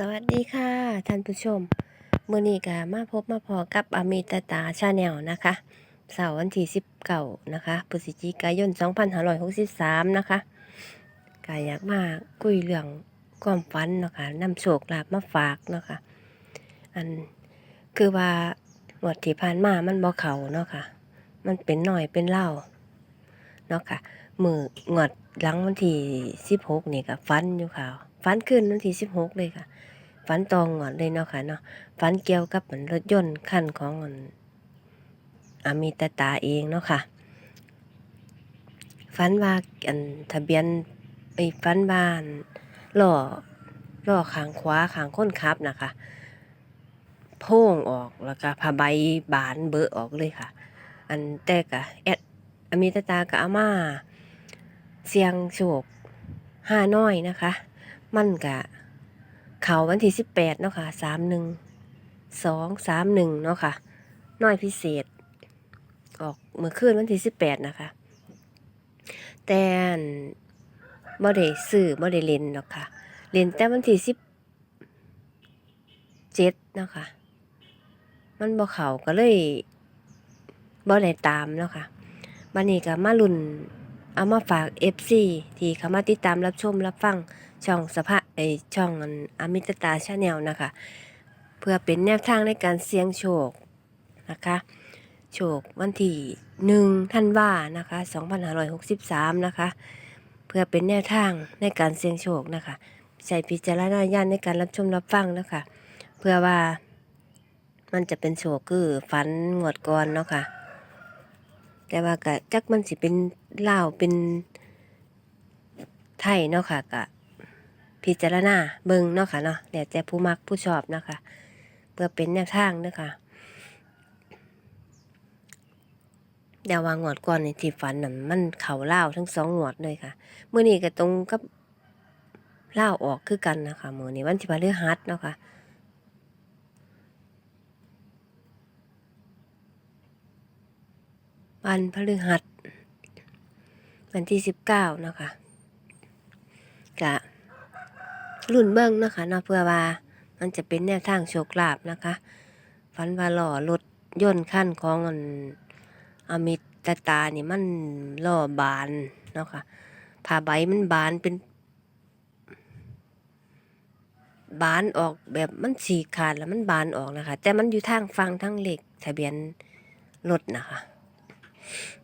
สวัสดีค่ะท่านผู้ชมมื้อนี้ก็มาพบมาพอกับอมิตตาชาแนลนะคะเสาร์วันที่19นะคะพฤศจิกายน2563นะคะก็อยากมาคุยเรื่องความฝันเนาะค่ะนำโชคลาภมาฝากเนาะค่ะอันคือว่าหวดที่ผ่านมามันบ่เขาเนาะค่ะ มันเป็นหน่อยเป็นเล่าเนาะค่ะมืองวดหลังวันที่16นี่ก็ฝันอยู่ค่ะ ฝันขึ้นวันที่16เลยค่ะ ฝันตองก่อนเลยเนาะค่ะเนาะฝันเกี่ยวกับเหมือนรถยนต์คันของอามีตาตาเองเนาะค่ะฝันว่าอันทะเบียนไอ้ฝันว่านล้อล้อขางขวาขางค้นขับนะคะโพ่งออกแล้วก็ผ้าใบบานเบอออกเลยค่ะ อันแต่กะแอดอามีตาตากับอาม่า เสียงโชคห้าน้อยนะคะ มันกะ เขาวันที่สิบแปดเนาะค่ะสามหนึ่งสองสามหนึ่งเนาะค่ะ น้อยพิเศษ ออกเมื่อคืนวันที่สิบแปดนะคะ แต่บ่ได้ซื้อบ่ได้เล่นเนาะค่ะ เล่นแต่วันที่สิบเจ็ดเนาะค่ะ มันบ่เขาก็เลยบ่ได้ตามเนาะค่ะบันนี้ก็มาลุ่น เอามาฝาก FC ที่เข้ามาติดตามรับชมรับฟังช่องสภาไอช่องอามิตตาชาแนลนะคะ เพื่อเป็นแนวทางในการเสี่ยงโชคนะคะโชควันที่หนึ่งท่านว่านะคะ2563 นะคะ เพื่อเป็นแนวทางในการเสี่ยงโชคนะคะใช้พิจารณาญาณในการรับชมรับฟังนะคะ เพื่อว่ามันจะเป็นโชคคือฝันงวดก่อนเนาะค่ะ แต่ว่าก็จักมันสิเป็นลาวเป็นไทยเนาะค่ะก็พิจารณาเบิ่งเนาะค่ะเนาะแล้วแต่ผู้มักผู้ชอบเนาะค่ะเพื่อเป็นแนวทางเนาะค่ะเดี๋ยวางงวดก่อนในที่ฝันน่ะมันเข่าเล่าทั้งสองงวดเลยค่ะเมื้อนี้ก็ตรงกับเล่าออกคือกันนะคะมื้อนี้วันที่พฤหัสเนาะค่ะ วันพฤหัส วันที่สิบเก้าเนาะค่ะกะรุ่นเบิ้งนะคะเนาะเพื่อว่ามันจะเป็นแนวทางโชคลาภนะคะ ฝันว่าหล้อรถย่นขั้นของอันอามิตาตานี่มันล้อบานเนาะค่ะผ้าใบมันบานเป็น บานออกแบบมันฉีกขาดแล้วมันบานออกนะคะ แต่มันอยู่ทางฟังทั้งเหล็กทะเบียนรถนะคะ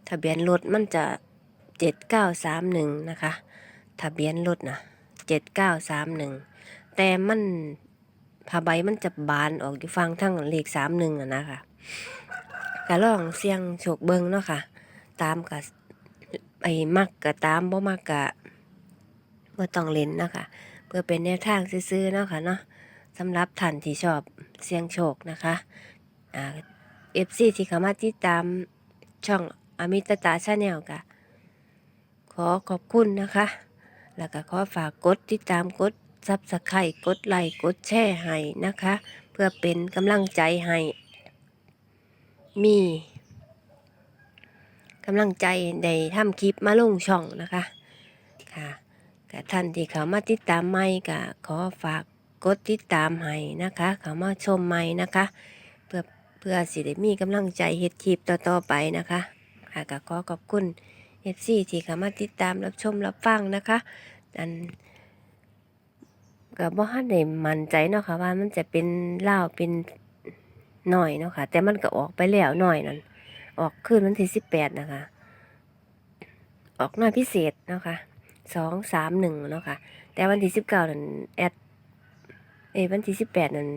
ทะเบียนรถมันจะเจ็ดเก้าสามหนึ่งนะคะ ทะเบียนรถนะเจ็ดเก้าสามหนึ่งแต่มันผ้าใบมันจะบานออกอยู่ฟังทั้งเลขสามหนึ่งอะนะคะกะลองเสียงโฉกเบิงเนาะค่ะ ตามกับไอ้มักกะตามบ่มักกะบ่ต้องเล่นเนาะคะเพื่อเป็นแนวทางซื้อๆเนาะค่ะเนาะสำหรับท่านที่ชอบเสียงโชคนะคะอ่าเอฟซีที่เข้ามาติดตาม ช่องอมิตตาชาแนลกะขอขอบคุณนะคะ แล้วก็ขอฝากกดติดตามกดซับสไครต์กดไลค์กดแชร์ให้นะคะ เพื่อเป็นกำลังใจให้ มีกำลังใจได้ทำคลิปมาลงช่องนะคะค่ะกับท่านที่เขามาติดตามใหม่ก็ขอฝากกดติดตามให้นะคะ เขามาชมใหม่นะคะ เพื่อสิได้มีกำลังใจเฮ็ดคลิปต่อๆไปนะคะ ค่ะก็ขอขอบคุณเอฟซีที่เข้ามาติดตามรับชมรับฟังนะคะอันก็บ่ทันได้มั่นใจเนาะค่ะว่ามันจะเป็นเล่าเป็นหน่อยเนาะค่ะแต่มันก็ออกไปแล้วหน่อยนั่นออกคืนวันที่สิบแปดนะคะ ออกหน่อยพิเศษเนาะค่ะสองสามหนึ่งเนาะค่ะแต่วันที่สิบเก้านั่นแอดเอวันที่สิบแปดนั่น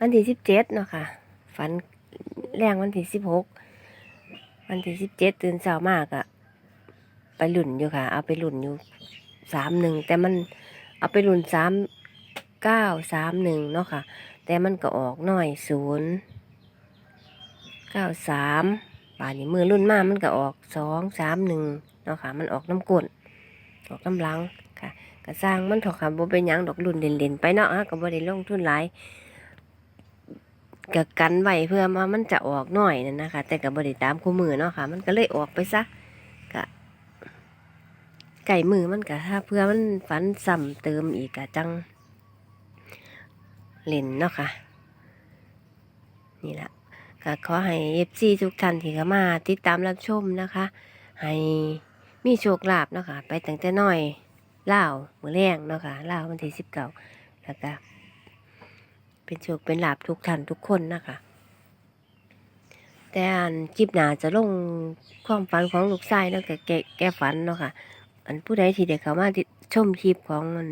วันที่สิบเจ็ดเนาะค่ะ ฝันแรงวันที่สิบหกวันที่สิบเจ็ดตื่นเช้ามากอะไปหลุ่นอยู่ค่ะ เอาไปหลุ่นอยู่สามหนึ่งแต่มันเอาไปหลุ่นสามเก้าสามหนึ่งเนาะค่ะ แต่มันก็ออกหน่อยศูนย์เก้าสามบาทนี้มือรุ่นมากมันก็ออกสองสามหนึ่งเนาะค่ะ มันออกน้ำกลนออกน้ำหลังค่ะก็สร้างมันถอกค่ะบ่เป็นยังดอกรุ่นเด่นๆไปเนาะฮะก็บ่ได้ลงทุนหลาย ก็กันไว้เพื่อมามันจะออกหน่อยนั่นนะคะ แต่กับบริตามคู่มือเนาะค่ะ มันก็เลยออกไปซะกะไก่มือมันก็ถ้าเพื่อมันฝันซ้ำเติมอีกก็จังเล่นเนาะค่ะ นี่แหละก็ขอให้เอฟซีทุกท่านที่เข้ามาติดตามรับชมนะคะ ให้มีโชคลาภเนาะค่ะ ไปตั้งแต่น้อยเล่ามือแรงเนาะค่ะเล่าววันที่สิบเก้าแล้วก็ เป็นโชคเป็นลาภทุกท่านทุกคนนะคะ แต่อันคลิปหนาจะลงความฝันของลูกชายแล้วก็แกแกฝันเนาะค่ะ อันผู้ใดที่เด็กเขามาชมคลิปของมัน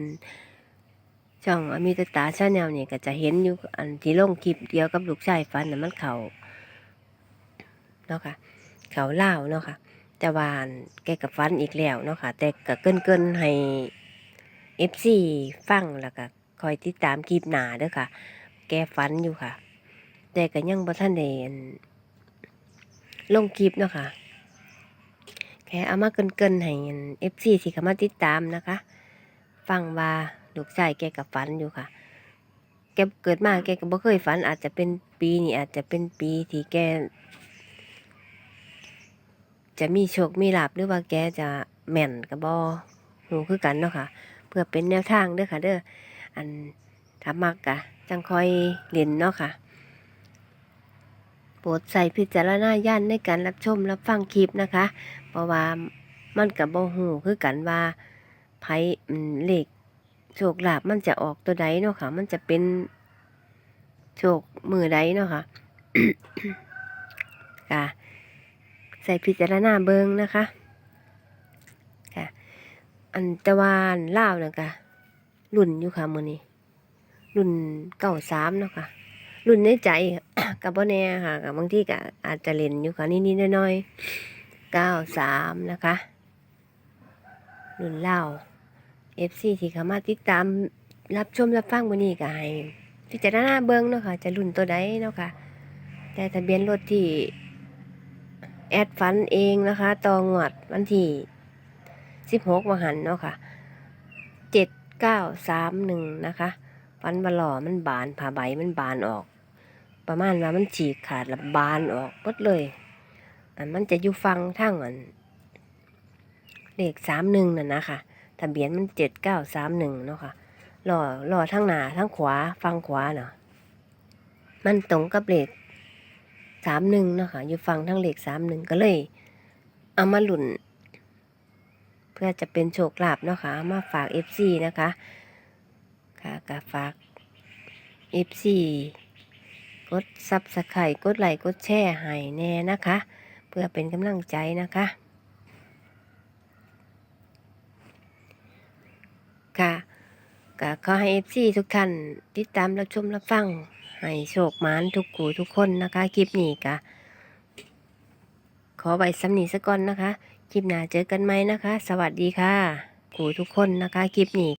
ช่องอมิตตาชาแนลเนี่ยก็จะเห็นอยู่อันที่ลงคลิปเดียวกับลูกชายฝันน่ะมันเขาเนาะค่ะ เขาเล่าเนาะค่ะ แต่ว่าอันแกกับฟันอีกแล้วเนาะค่ะ แต่ก็เกินเกินๆให้เอฟซีฟังแล้วก็คอยติดตามคลิปหนาเด้อค่ะ แกฟันอยู่ค่ะ แต่ก็ยังบ่ทันได้อันลงคลิปเนาะค่ะแค่เอามาเกินเกินๆให้เอฟซีที่เขามาติดตามนะคะ ฟังว่าลูกชายแกกับฝันอยู่ค่ะ แกเกิดมาแกก็บ่เคยฝัน อาจจะเป็นปีนี้อาจจะเป็นปีที่แก จะมีโชคมีลาบหรือว่าแกจะแม่นกับบอหูคือกันเนาะค่ะ เพื่อเป็นแนวทางเด้อค่ะ เด้ออัน ถ้ามักกะจังคอยเล่นเนาะค่ะ โปรดใส่พิจารณาญาณในการรับชมรับฟังคลิปนะคะ เพราะว่ามันกับโบหูคือกันว่าไพ่เลขโชคลาภมันจะออกตัวใดเนาะค่ะ มันจะเป็นโชคมือใดเนาะค่ะค่ะใส่พิจารณาเบิงนะคะค่ะอันตะวาอันล่าวนะค่ะรุ่นอยู่ค่ะมือนี้ รุ่นเก้าสามเนาะค่ะ รุ่นในใจกับบ่แน่ค่ะกับบางที่ก็อาจจะเล่นอยู่ค่ะนิดๆน้อยๆเก้าสามนะคะ รุ่นเล่าเอฟซีที่เขามาติดตามรับชมรับฟังวันนี้ก็ให้พิจารณาเบิ้งเนาะค่ะ จะรุ่นตัวใดเนาะค่ะ แต่ทะเบียนรถที่แอดฟันเองนะคะตองวดวันที่สิบหกวันหันเนาะค่ะเจ็ดเก้าสามหนึ่งนะคะ ฟันบลอมันบานผ่าใบมันบานออก ประมาณว่ามันฉีกขาดแล้วบานออกหมดเลยอันมันจะอยู่ฟังทั้งอันเลขสามหนึ่งน่ะนะคะทะเบียนมันเจ็ดเก้าสามหนึ่งเนาะค่ะรอรอทั้งหน้าทั้งขวาฟังขวาเนาะมันตรงกับเลขสามหนึ่งเนาะค่ะอยู่ฟังทั้งเลขสามหนึ่งก็เลย เอามาหลุนเพื่อจะเป็นโชคลาภเนาะค่ะมาฝากเอฟซีนะคะ ค่ะก็ฝากเอฟซีกดซับสไครต์กดไลค์กดแชร์ให้แน่นะคะ เพื่อเป็นกำลังใจนะคะค่ะก็ขอให้เอฟซีทุกท่านติดตามรับชมรับฟัง ให้โชคมานทุกกูทุกคนนะคะ คลิปนี้กะขอไว้สำนีสะก่อนนะคะ คลิปหน้าเจอกันไหมนะคะ สวัสดีค่ะกูทุกคนนะคะ คลิปนี้